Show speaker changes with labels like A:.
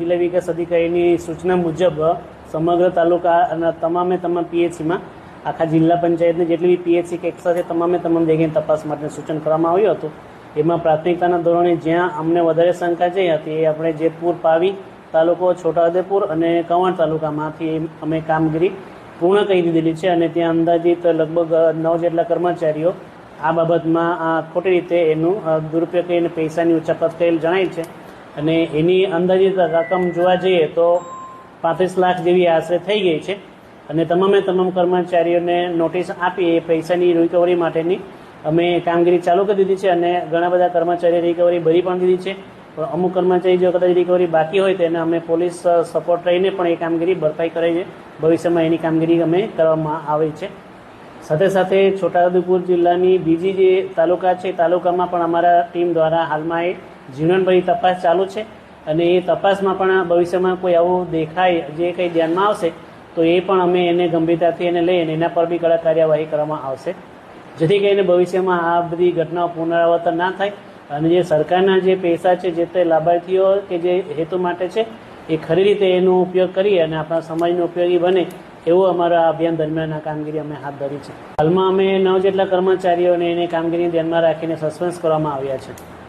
A: જિલ્લા વિકાસ અધિકારીની સૂચના મુજબ, સમગ્ર તાલુકા અને તમામે તમામ પીએચસીમાં આખા જિલ્લા પંચાયતની જેટલી બી પીએચસી કે એકસ્ટ્રા તમામે તમામ જગ્યાએ તપાસ માટે સૂચન કરવામાં આવ્યું હતું. એમાં પ્રાથમિકતાના ધોરણે જ્યાં અમને વધારે શંકા જઈ હતી એ આપણે જેતપુર, પાવી તાલુકો, છોટાઉદેપુર અને કવાંટ તાલુકામાંથી અમે કામગીરી પૂર્ણ કરી દીધેલી છે અને ત્યાં અંદાજિત લગભગ નવ જેટલા કર્મચારીઓ આ બાબતમાં ખોટી રીતે એનું દુરુપયોગ કરીને પૈસાની ઉચાપત કરેલ જણાય છે. અને એની અંદાજિત રકમ જોવા જઈએ તો પાંત્રીસ લાખ જેવી આશરે થઈ ગઈ છે. અને તમામે તમામ કર્મચારીઓને નોટિસ આપી એ પૈસાની રિકવરી માટેની અમે કામગીરી ચાલુ કરી દીધી છે અને ઘણા બધા કર્મચારીઓ રિકવરી ભરી પણ દીધી છે. પણ અમુક કર્મચારી જો કદાચ રિકવરી બાકી હોય તો એને અમે પોલીસ સપોર્ટ રહીને પણ એ કામગીરી ભરપાઈ કરે છે. ભવિષ્યમાં એની કામગીરી અમે કરવામાં આવે છે. સાથે સાથે છોટાઉદેપુર જિલ્લાની બીજી જે તાલુકા છે, તાલુકામાં પણ અમારા ટીમ દ્વારા હાલમાં એ જીવનભરી તપાસ ચાલુ છે અને એ તપાસમાં પણ ભવિષ્યમાં કોઈ આવું દેખાય, જે કંઈ ધ્યાનમાં આવશે, તો એ પણ અમે એને ગંભીરતાથી એને લઈ અને એના પર બી કડક કાર્યવાહી કરવામાં આવશે. જેથી કરીને ભવિષ્યમાં આ બધી ઘટનાઓ પુનરાવર્તન ના થાય અને જે સરકારના જે પૈસા છે, જે તે લાભાર્થીઓ કે જે હેતુ માટે છે, એ ખરી રીતે એનો ઉપયોગ કરી અને આપણા સમાજનો ઉપયોગી બને એવું અમારા અભિયાન દરમિયાન કામગીરી અમે હાથ ધરી છે. હાલમાં અમે નવ જેટલા કર્મચારીઓને એની કામગીરી ધ્યાનમાં રાખીને સસ્પેન્સ કરવામાં આવ્યા છે.